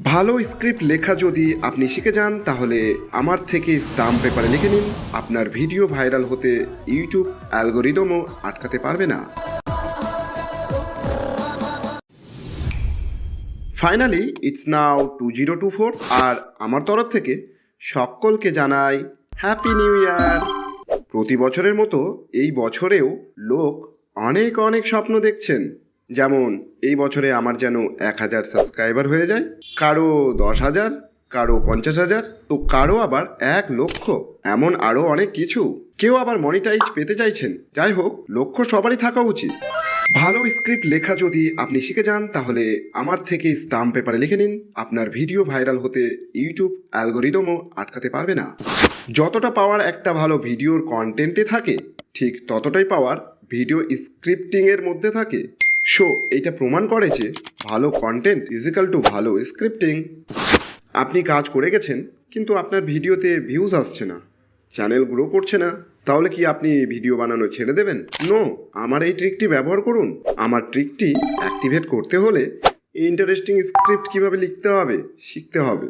ভালো স্ক্রিপ্ট লেখা যদি আপনি শিখে যান, তাহলে আমার থেকে স্টাম্প পেপারে লিখে নিন। আপনার ভিডিও ভাইরাল হতে ইউটিউব অ্যালগোরিদমও আটকাতে পারবে না। Finally it's now two zero two four আর আমার তরফ থেকে সকলকে জানাই হ্যাপি নিউ ইয়ার প্রতি বছরের মতো এই বছরেও লোক অনেক অনেক স্বপ্ন দেখছেন। যেমন, এই বছরে আমার যেন এক হাজার সাবস্ক্রাইবার হয়ে যায়, কারও দশ হাজার, কারও পঞ্চাশ হাজার, তো কারও আবার এক লক্ষ, এমন আরও অনেক কিছু। কেউ আবার মনিটাইজ পেতে চাইছেন, যাই হোক, লক্ষ্য সবারই থাকা উচিত। ভালো স্ক্রিপ্ট লেখা যদি আপনি শিখে যান, তাহলে আমার থেকে স্টাম্প পেপারে লিখে নিন। আপনার ভিডিও ভাইরাল হতে ইউটিউব অ্যালগোরিদমও আটকাতে পারবে না। যতটা পাওয়ার একটা ভালো ভিডিওর কন্টেন্টে থাকে, ঠিক ততটাই পাওয়ার ভিডিও স্ক্রিপ্টিংয়ের মধ্যে থাকে। শো এটা প্রমাণ করে যে ভালো কন্টেন্ট ইজিক্যাল টু ভালো স্ক্রিপ্টিং আপনি কাজ করে গেছেন, কিন্তু আপনার ভিডিওতে ভিউজ আসছে না চ্যানেল গ্রো করছে না। তাহলে কি আপনি ভিডিও বানানো ছেড়ে দেবেন? নো আমার এই ট্রিকটি ব্যবহার করুন। আমার ট্রিকটি অ্যাক্টিভেট করতে হলে ইন্টারেস্টিং স্ক্রিপ্ট কীভাবে লিখতে হবে, শিখতে হবে।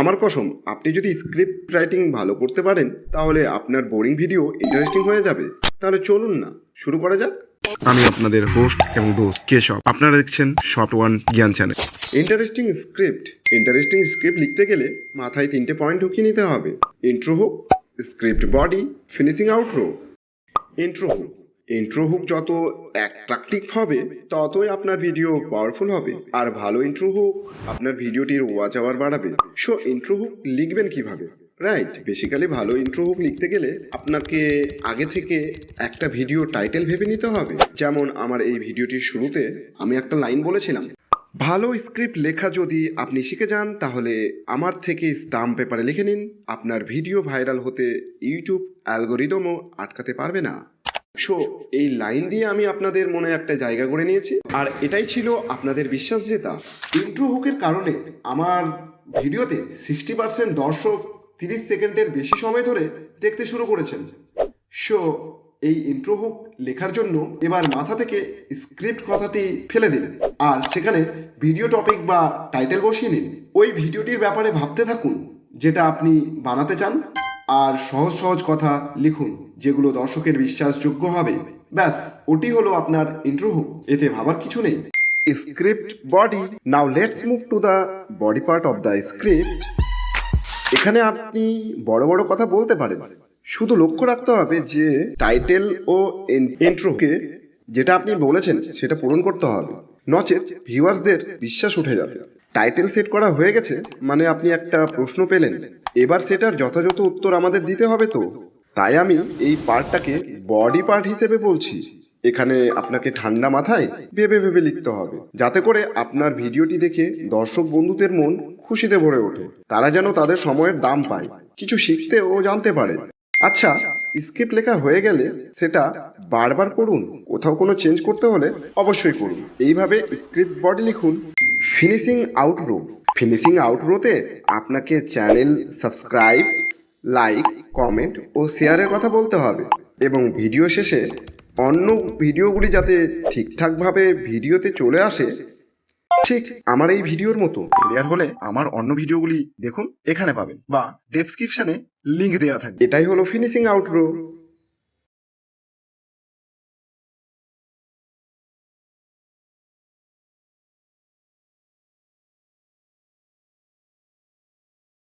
আমার কসম, আপনি যদি স্ক্রিপ্ট রাইটিং ভালো করতে পারেন, তাহলে আপনার বোরিং ভিডিও ইন্টারেস্টিং হয়ে যাবে। তাহলে চলুন না, শুরু করা যাক। আমি আপনাদের হোস্ট এবং দোস্ত কেশব। আপনারা দেখছেন short one Gyan channel interesting script interesting script লিখতে গেলে মাথায় তিনটে পয়েন্ট ঢুকিয়ে নিতে হবে। Intro hook script body finishing outro intro hook intro hook যত অ্যাট্রাকটিভ হবে, ততই আপনার ভিডিও পাওয়ারফুল হবে। আর ভালো ইন্ট্রো হুক আপনার ভিডিওটির ওয়াচ আওয়ার বাড়াবে। সো ইন্ট্রো হুক লিখবেন কীভাবে? রাইট বেসিক্যালি ভালো ইন্ট্রো হুক লিখতে গেলে আপনাকে আগে থেকে একটা ভিডিও টাইটেল ভেবে নিতে হবে। যেমন আমার এই ভিডিওটির শুরুতে আমি একটা লাইন বলেছিলাম। ভালো স্ক্রিপ্ট লেখা যদি আপনি শিখে যান, তাহলে আমার থেকে স্টাম্প পেপারে লিখে নিন। আপনার ভিডিও ভাইরাল হতে ইউটিউব অ্যালগোরিদমও আটকাতে পারবে না। সো এই লাইন দিয়ে আমি আপনাদের মনে একটা জায়গা করে নিয়েছি। আর এটাই ছিল আপনাদের বিশ্বাস জেতা। ইন্ট্রো হুকের কারণে আমার ভিডিওতে সিক্সটি পার্সেন্ট দর্শক তিরিশ সেকেন্ডের বেশি সময় ধরে দেখতে শুরু করেছেন। সো, এই ইন্ট্রো হুক লেখার জন্য এবার মাথা থেকে স্ক্রিপ্ট কথাটি ফেলে দিন আর সেখানে ভিডিও টপিক বা টাইটেল বসিয়ে নিন। ওই ভিডিওটির ব্যাপারে ভাবতে থাকুন, যেটা আপনি বানাতে চান। আর সহজ সহজ কথা লিখুন, যেগুলো দর্শকের বিশ্বাসযোগ্য হবে। ব্যাস, ওটি হলো আপনার ইন্ট্রো হুক এতে ভাবার কিছু নেই। Script body now let's move to the body part of the script এখানে আপনি বড় বড় কথা বলতে পারেন। শুধু লক্ষ্য রাখতে হবে যে টাইটেল ও ইন্ট্রোকে যেটা আপনি বলেছেন সেটা পূরণ করতে হবে। নচেত ভিউয়ার্সদের বিশ্বাস উঠে যাবে। টাইটেল সেট করা হয়ে গেছে মানে আপনি একটা প্রশ্ন পেলেন। এবার সেটার যথাযথ উত্তর আমাদের দিতে হবে তো। তাই আমি এই পার্টটাকে বডি পার্ট হিসেবে বলছি। এখানে আপনাকে ঠান্ডা মাথায় ভেবে ভেবে লিখতে হবে। যাতে করে আপনার ভিডিওটি দেখে দর্শক বন্ধুদের মন খুশিতে ভরে ওঠে। তারা যেন তাদের সময়ের দাম পায়। কিছু শিখতে ও জানতে পারে। আচ্ছা স্ক্রিপ্ট লেখা হয়ে গেলে সেটা বারবার পড়ুন কোথাও কোনো চেঞ্জ করতে হলে অবশ্যই করুন। এইভাবে স্ক্রিপ্ট বডি লিখুন। Finishing outro. ফিনিশিং আউটরোতে আপনাকে চ্যানেল সাবস্ক্রাইব, লাইক, কমেন্ট ও শেয়ারের কথা বলতে হবে। এবং ভিডিও শেষে অন্য ভিডিওগুলি যাতে ঠিকঠাকভাবে ভিডিওতে চলে আসে ঠিক আমার এই ভিডিওর মতো। ক্লিয়ার হলে আমার অন্য ভিডিওগুলি দেখুন এখানে পাবেন। বা ডেসক্রিপশনে লিংক দেওয়া থাকবে। এটাই হলো ফিনিশিং আউটরো